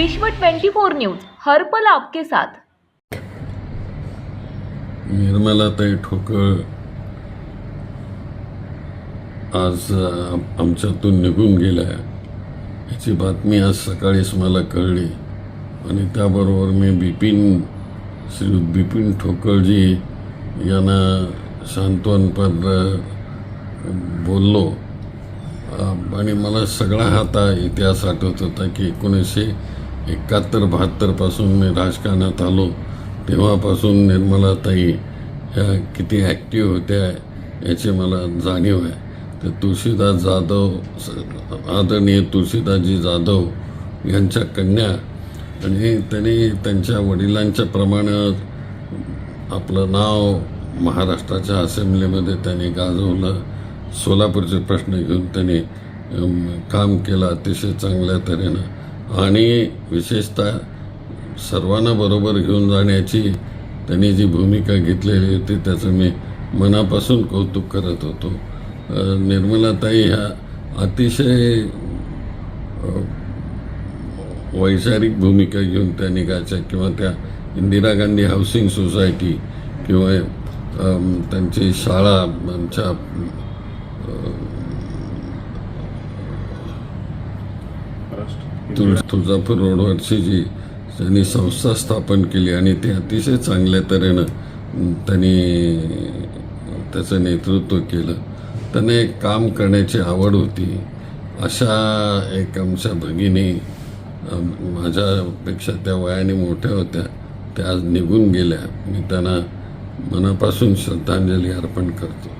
विश्व 24 न्यूज हर पल आपके साथ. निर्मलाताई ठोकळ. आज आमच्यातून निघून गेल्या. याची बातमी आज सकाळीच मला कळली. आणि त्याबरोबर मी बिपिन श्री बिपिन ठोकळजी यांना सांत्वनपर बोललो. आणि मला सगळा हाता इतिहास आठवत होता की एकोणीसशे एकाहत्तर बहात्तरपासून मी राजकारणात आलो. तेव्हापासून निर्मलाताई ह्या किती ॲक्टिव्ह होत्या याची मला जाणीव आहे. तर तुळशीदास जाधव आदरणीय तुळशीदासजी जाधव यांच्या कन्या आणि त्यांनी त्यांच्या वडिलांच्या प्रमाणात आपलं नाव महाराष्ट्राच्या असेंब्लीमध्ये त्यांनी गाजवलं. सोलापूरचे प्रश्न घेऊन त्यांनी काम केलं अतिशय चांगल्या तऱ्हेनं. आणि विशेषतः सर्वांना बरोबर घेऊन जाण्याची त्यांनी जी भूमिका घेतलेली होती त्याचं मी मनापासून कौतुक करत होतो. निर्मलाताई ह्या अतिशय वैचारिक भूमिका घेऊन त्या निघायच्या किंवा त्या इंदिरा गांधी हाऊसिंग सोसायटी किंवा त्यांची शाळा आमच्या तुळ तुळजापूर रोडवरची जी त्यांनी संस्था स्थापन केली आणि ती अतिशय चांगल्या तऱ्हेनं त्यांनी त्याचं नेतृत्व केलं. त्यांना एक काम करण्याची आवड होती. अशा एक आमच्या भगिनी माझ्यापेक्षा त्या वयाने मोठ्या होत्या. त्या आज निघून गेल्या. मी त्यांना मनापासून श्रद्धांजली अर्पण करतो.